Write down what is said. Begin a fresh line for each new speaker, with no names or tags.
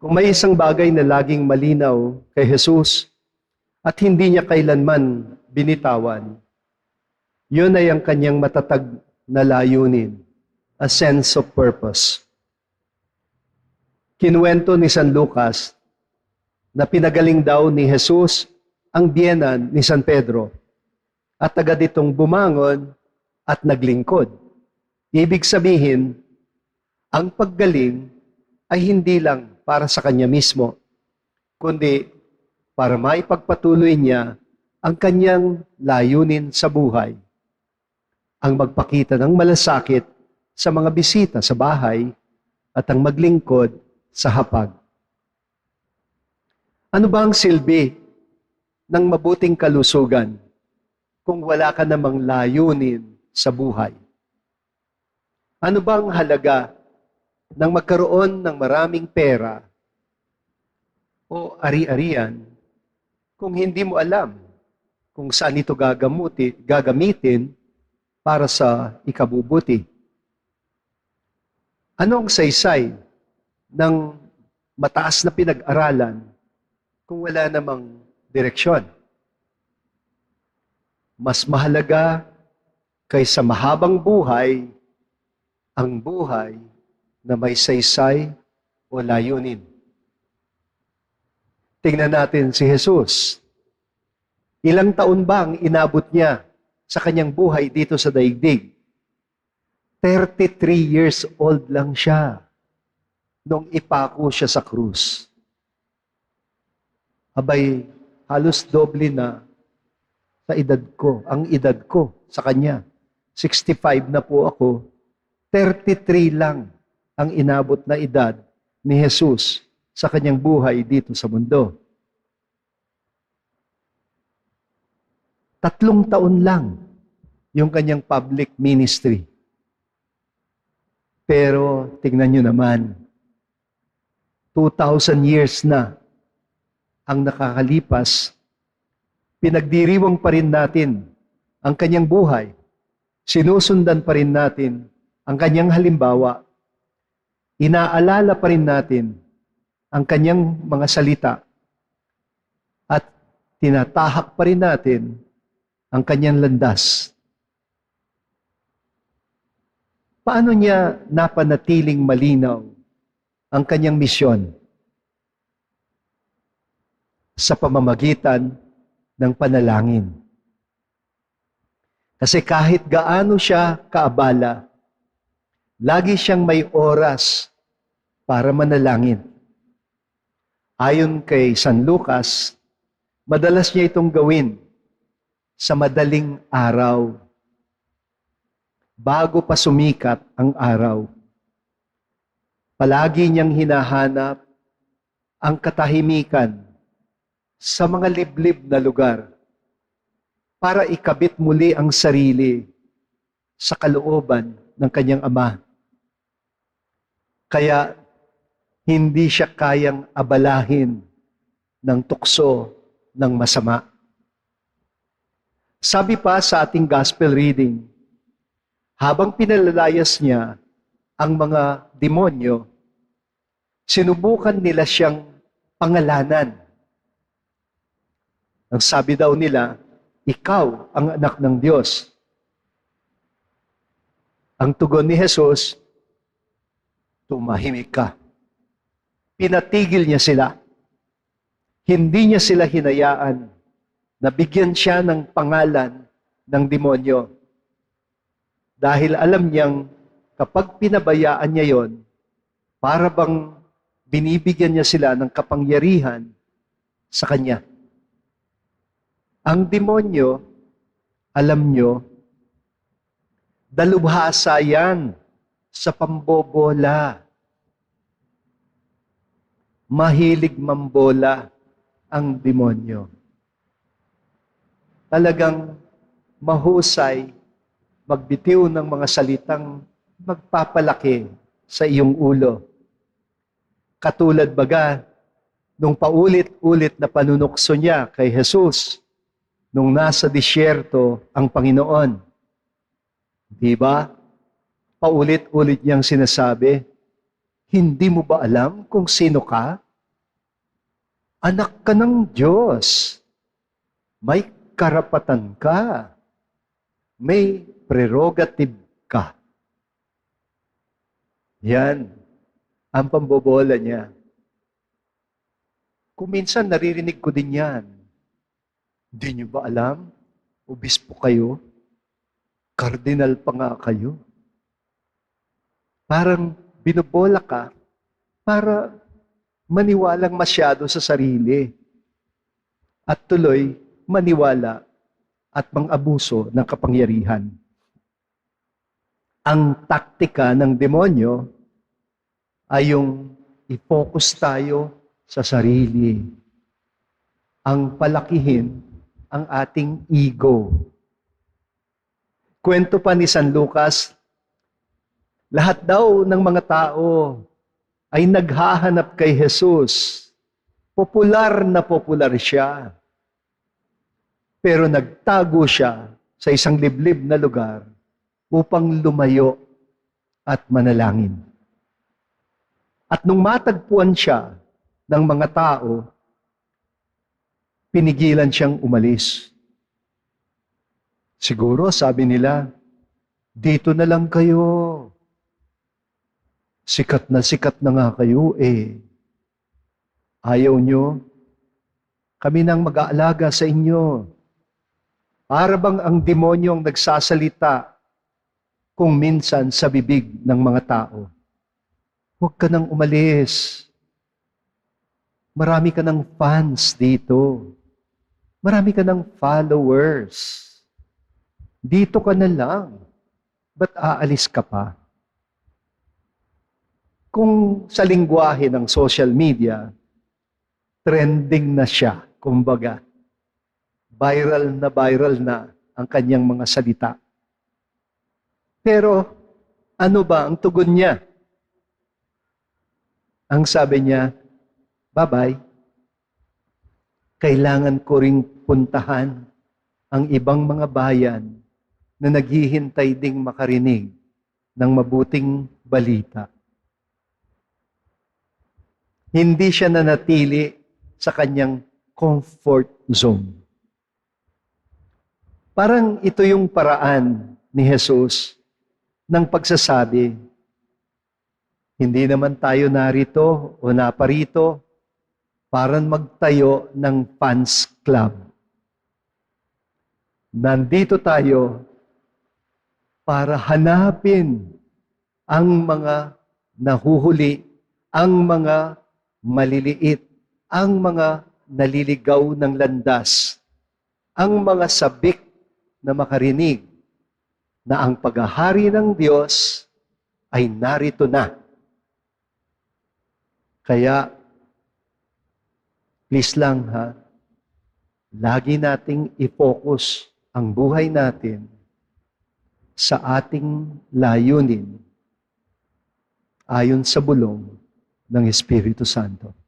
Kung may isang bagay na laging malinaw kay Jesus at hindi niya kailanman binitawan, yun ay ang kanyang matatag na layunin, a sense of purpose. Kinuwento ni San Lucas na pinagaling daw ni Jesus ang biyenan ni San Pedro at agad itong bumangon at naglingkod. Ibig sabihin, ang paggaling ay hindi lang para sa kanya mismo, kundi para maipagpatuloy niya ang kanyang layunin sa buhay. Ang magpakita ng malasakit sa mga bisita sa bahay at ang maglingkod sa hapag. Ano ba ang silbi ng mabuting kalusugan kung wala ka namang layunin sa buhay? Ano bang halaga ng magkaroon ng maraming pera o ari-arian kung hindi mo alam kung saan ito gagamuti, gagamitin para sa ikabubuti? Ano ang saysay ng mataas na pinag-aralan kung wala namang direksyon? Mas mahalaga kaysa mahabang buhay ang buhay na may saysay o layunin. Tingnan natin si Jesus. Ilang taon ba ang inabot niya sa kanyang buhay dito sa daigdig? 33 years old lang siya nung ipako siya sa krus. Abay, halos doble na sa edad ko, ang edad ko sa kanya. 65 na po ako, 33 lang ang inabot na edad ni Jesus sa kanyang buhay dito sa mundo. Tatlong taon lang yung kanyang public ministry. Pero tingnan nyo naman, 2,000 years na ang nakakalipas, pinagdiriwang pa rin natin ang kanyang buhay. Sinusundan pa rin natin ang kanyang halimbawa. Inaalala pa rin natin ang kanyang mga salita at tinatahak pa rin natin ang kanyang landas. Paano niya napanatiling malinaw ang kanyang misyon? Sa pamamagitan ng panalangin. Kasi kahit gaano siya kaabala, lagi siyang may oras para manalangin. Ayon kay San Lucas, madalas niya itong gawin sa madaling araw bago pa sumikat ang araw. Palagi niyang hinahanap ang katahimikan sa mga liblib na lugar para ikabit muli ang sarili sa kalooban ng kanyang ama. Kaya hindi siya kayang abalahin ng tukso ng masama. Sabi pa sa ating gospel reading, habang pinalalayas niya ang mga demonyo, sinubukan nila siyang pangalanan. Ang sabi daw nila, ikaw ang anak ng Diyos. Ang tugon ni Jesus, tumahimik ka. Pinatigil niya sila. Hindi niya sila hinayaan na bigyan siya ng pangalan ng demonyo. Dahil alam niyang kapag pinabayaan niya yon, para bang binibigyan niya sila ng kapangyarihan sa kanya. Ang demonyo, alam nyo, dalubhasa yan sa pambobola. Mahilig mambola ang demonyo. Talagang mahusay magbitiw ng mga salitang magpapalaki sa iyong ulo. Katulad baga nung paulit-ulit na panunukso niya kay Jesus nung nasa disyerto ang Panginoon. Di ba? Paulit-ulit niyang sinasabi, hindi mo ba alam kung sino ka? Anak ka ng Diyos. May karapatan ka. May prerogative ka. Yan ang pambobola niya. Kung minsan naririnig ko din yan. Hindi niyo ba alam? Obispo kayo. Cardinal pa nga kayo. Parang binobola ka para maniwalang masyado sa sarili. At tuloy, maniwala at mang-abuso ng kapangyarihan. Ang taktika ng demonyo ay yung i-focus tayo sa sarili. Ang palakihin ang ating ego. Kwento pa ni San Lucas, lahat daw ng mga tao ay naghahanap kay Jesus. Popular na popular siya. Pero nagtago siya sa isang liblib na lugar upang lumayo at manalangin. At nung matagpuan siya ng mga tao, pinigilan siyang umalis. Siguro, sabi nila, dito na lang kayo. Sikat na sikat na nga kayo eh. Ayaw nyo? Kami nang mag-aalaga sa inyo. Para bang ang demonyo ang nagsasalita kung minsan sa bibig ng mga tao. Huwag ka nang umalis. Marami ka ng fans dito. Marami ka ng followers. Dito ka na lang. Ba't aalis ka pa? Kung sa lingwahe ng social media, trending na siya, kumbaga. Viral na viral na ang kanyang mga salita. Pero ano ba ang tugon niya? Ang sabi niya, bye-bye. Kailangan ko ring puntahan ang ibang mga bayan na naghihintay ding makarinig ng mabuting balita. Hindi siya nanatili sa kanyang comfort zone. Parang ito yung paraan ni Jesus ng pagsasabi, hindi naman tayo narito o naparito para magtayo ng fans club. Nandito tayo para hanapin ang mga nahuhuli, ang mga maliliit, ang mga naliligaw ng landas, ang mga sabik na makarinig na ang paghahari ng Diyos ay narito na. Kaya, please lang ha, lagi nating i-focus ang buhay natin sa ating layunin. Ayon sa bulong ng Espiritu Santo.